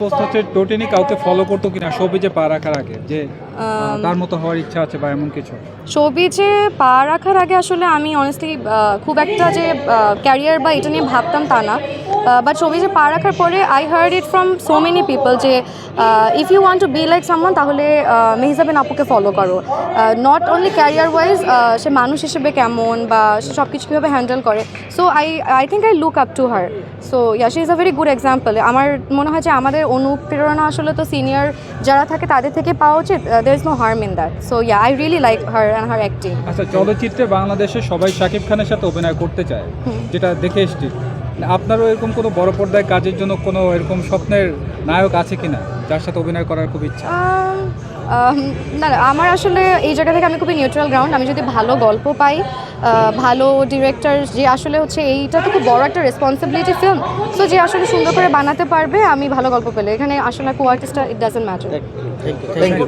হচ্ছে টোটেনি কাউকে ফলো করতো কিনা শোবিজে পা রাখার আগে যে তার মতো হওয়ার ইচ্ছা আছে বা এমন কিছু? শোবিজে পা রাখার আগে আসলে আমি অনেস্টলি খুব একটা যে ক্যারিয়ার বা এটা নিয়ে ভাবতাম তা না। বাট শোবিজে পা রাখার পরে I heard it from so many people যে if you want to be like someone তাহলে মেহজাবিন আপুকে ফলো করো। নট অনলি ক্যারিয়ার ওয়াইজ সে মানুষ হিসেবে কেমন বা সে সব কিছু কীভাবে হ্যান্ডেল করে। So I I think I look up to her so yeah she is a very good example আমার মনে হয় যে আমাদের অনুপ্রেরণা আসলে তো সিনিয়র যারা থাকে তাদের থেকে পাওয়া উচিত there is no harm in that so yeah I really like her and her acting আচ্ছা চলচ্চিত্রে বাংলাদেশে সবাই শাকিব খানের সাথে অভিনয় করতে চায় যেটা দেখে এসছি। আপনারও এরকম কোনো বড় পর্দায় কাজের জন্য কোনো এরকম স্বপ্নের নায়ক আছে কিনা যার সাথে অভিনয় করার খুব ইচ্ছা? আম, না আমার আসলে এই জায়গা থেকে আমি খুবই নিউট্রাল গ্রাউন্ড আমি যদি ভালো গল্প পাই ভালো ডিরেক্টর যে আসলে হচ্ছে এইটা তো খুব বড় একটা রেসপন্সিবিলিটি ফিল্ম সো যে আসলে সুন্দর করে বানাতে পারবে, আমি ভালো গল্প পেলে। এখানে আসলে কো আর্টিস্টটা it doesn't matter thank you